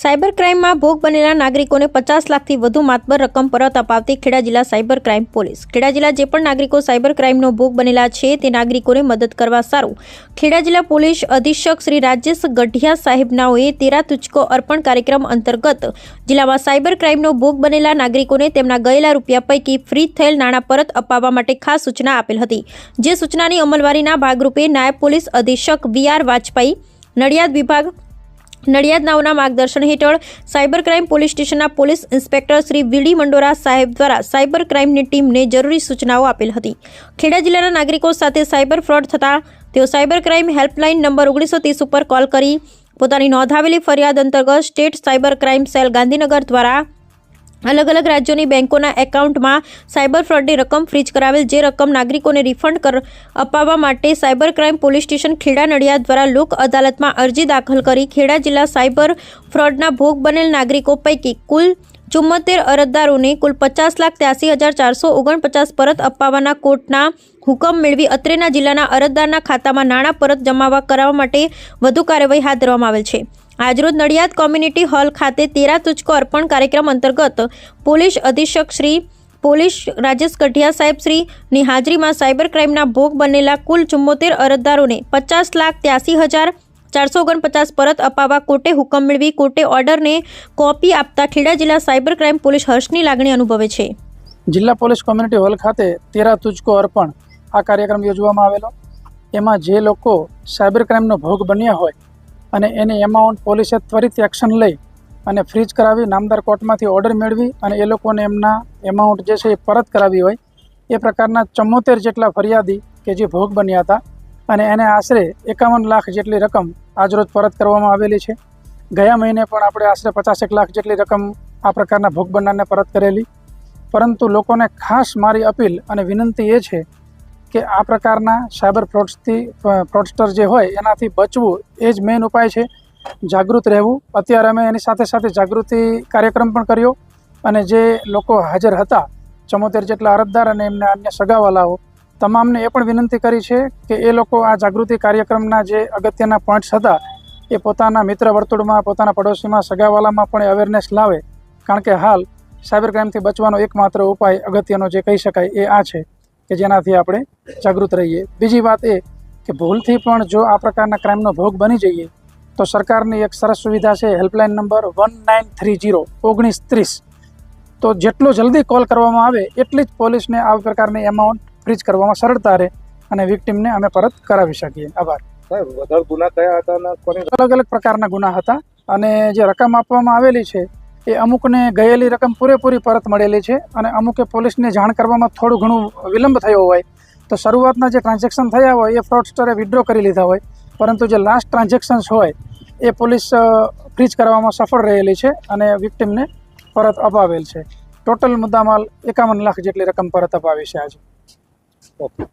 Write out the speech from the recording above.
Cyber ક્રાઇમમાં ભોગ બનેલા નાગરિકોને પચાસ લાખથી વધુ માતબર રકમ પરત અપાવતી ખેડા જિલ્લા સાયબર ક્રાઇમ પોલીસ. ખેડા જિલ્લા જે પણ નાગરિકો સાયબર ક્રાઇમનો ભોગ બનેલા છે, તે નાગરિકોને મદદ કરવા સારું. ખેડા જિલ્લા પોલીસ અધિક્ષક શ્રી રાજેશ ગઢિયા સાહેબનાઓએ તેરા તુચકો અર્પણ કાર્યક્રમ અંતર્ગત જિલ્લામાં સાયબર ક્રાઇમનો ભોગ બનેલા નાગરિકોને તેમના ગયેલા રૂપિયા પૈકી ફ્રી થયેલ નાણાં પરત અપાવવા માટે ખાસ સૂચના આપેલ હતી. જે સૂચનાની અમલવારીના ભાગરૂપે નાયબ પોલીસ અધિક્ષક વી આર વાજપાઈ, નડિયાદ વિભાગ નડિયાદ નાવના માર્ગદર્શન હેઠળ સાયબર ક્રાઇમ પોલીસ સ્ટેશનના police inspector Shri VD Mandora saheb દ્વારા સાયબર ક્રાઇમની ટીમને જરૂરી સૂચનાઓ આપેલ હતી. ખેડા જિલ્લાના નાગરિકો સાથે સાયબર ફ્રોડ થતાં તેઓ સાયબર ક્રાઇમ હેલ્પલાઇન નંબર ઓગણીસો ત્રીસ ઉપર કોલ કરી પોતાની નોંધાવેલી ફરિયાદ અંતર્ગત state cyber crime cell Gandhinagar દ્વારા અલગ અલગ રાજ્યોની બેંકોના એકાઉન્ટમાં સાયબર ફ્રોડની રકમ ફ્રીજ કરાવેલ, જે રકમ નાગરિકોને રિફંડ કર અપાવવા માટે cyber crime police station Kheda Nadiad દ્વારા લોક અદાલતમાં અરજી દાખલ કરી. ખેડા જિલ્લા સાયબર ફ્રોડના ભોગ બનેલ નાગરિકો પૈકી કુલ ચુમ્મોતેર અરજદારોને કુલ પચાસ લાખ ત્યાસી હજાર ચારસો ઓગણપચાસ પરત અપાવવાના કોર્ટના હુકમ મેળવી અત્રેના જિલ્લાના અરજદારના ખાતામાં નાણાં પરત જમાવા કરાવવા માટે વધુ કાર્યવાહી હાથ ધરવામાં આવેલ છે. આજરોજ નડિયાદ કોમ્યુનિટી હોલ ખાતે તેરા તુચકો અર્પણ કાર્યક્રમ અંતર્ગત પોલીસ અધિક્ષક શ્રી પોલીસ રાજેશ કઢિયા સાહેબ શ્રીની હાજરીમાં સાયબર ક્રાઇમના ભોગ બનેલા કુલ ચુમ્મોતેર અરજદારોને પચાસ લાખ ત્યાસી હજાર ચારસો ઓગણપચાસ પરત અપાવવા કોર્ટે હુકમ મેળવી કોર્ટે ઓર્ડરને કોપી આપતા ખેડા જિલ્લા સાયબર ક્રાઇમ પોલીસ હર્ષની લાગણી અનુભવે છે. જિલ્લા પોલીસ કોમ્યુનિટી હોલ ખાતે તેરા તુજકો અર્પણ આ કાર્યક્રમ યોજવામાં આવેલો. એમાં જે લોકો સાયબર ક્રાઇમનો ભોગ બન્યા હોય અને એની એમાઉન્ટ પોલીસે ત્વરિત એક્શન લઈ અને ફ્રીજ કરાવી, નામદાર કોર્ટમાંથી ઓર્ડર મેળવી અને એ લોકોને એમના એમાઉન્ટ જે છે એ પરત કરાવી હોય. એ પ્રકારના ચુમ્મોતેર જેટલા ફરિયાદી કે જે ભોગ બન્યા હતા અને એને આશરે એકાવન લાખ જેટલી રકમ આજરોજ પરત કરવામાં આવેલી છે. ગયા મહિને પણ આપણે આશરે પચાસેક લાખ જેટલી રકમ આ પ્રકારના ભોગ બનનારને પરત કરેલી. પરંતુ લોકોને ખાસ મારી અપીલ અને વિનંતી એ છે કે આ પ્રકારના સાયબર ફ્રોડ્સથી ફ્રોડસ્ટર જે હોય એનાથી બચવું એ જ મેઇન ઉપાય છે. જાગૃત રહેવું. અત્યારે અમે એની સાથે સાથે જાગૃતિ કાર્યક્રમ પણ કર્યો અને જે લોકો હાજર હતા, ચમોતેર જેટલા અરજદાર અને એમના અન્ય સગાવાલાઓ, તમામને એ પણ વિનંતી કરી છે કે એ લોકો આ જાગૃતિ કાર્યક્રમના જે અગત્યના પોઈન્ટ્સ હતા, એ પોતાના મિત્ર વર્તુળમાં, પોતાના પડોશીમાં, સગાવાલામાં પણ અવેરનેસ લાવે. કારણ કે હાલ સાયબર ક્રાઇમથી બચવાનો એકમાત્ર ઉપાય અગત્યનો જે કહી શકાય એ આ છે. કે જેનાથી આપણે જાગૃત રહીએ. બીજી વાત એ કે ભૂલથી પણ જો આ પ્રકારના ક્રાઇમનો ભોગ બની જઈએ તો સરકારની એક સરસ સુવિધા છે helpline number one nine three zero ઓગણીસ ત્રીસ. તો જેટલો જલ્દી કોલ કરવામાં આવે એટલી જ પોલીસને આ પ્રકારની એમાઉન્ટ ફ્રીજ કરવામાં સરળતા રહે અને વિક્ટીમને અમે પરત કરાવી શકીએ. આભાર. સાહેબ વધારે ગુના કયા હતા અલગ અલગ પ્રકારના ગુના હતા અને જે રકમ આપવામાં આવેલી છે એ અમુકને ગયેલી રકમ પૂરેપૂરી પરત મળેલી છે અને અમુકે પોલીસને જાણ કરવામાં થોડું ઘણું વિલંબ થયો હોય તો શરૂઆતના જે ટ્રાન્ઝેક્શન થયા હોય એ ફ્રોડસ્ટરે વિડ્રો કરી લીધા હોય. પરંતુ જે લાસ્ટ ટ્રાન્ઝેક્શન્સ હોય એ પોલીસ ફ્રીજ કરવામાં સફળ રહેલી છે અને વિક્ટીમને પરત અપાવેલ છે. ટોટલ મુદ્દામાલ એકાવન લાખ જેટલી રકમ પરત અપાવી છે આજે. ઓકે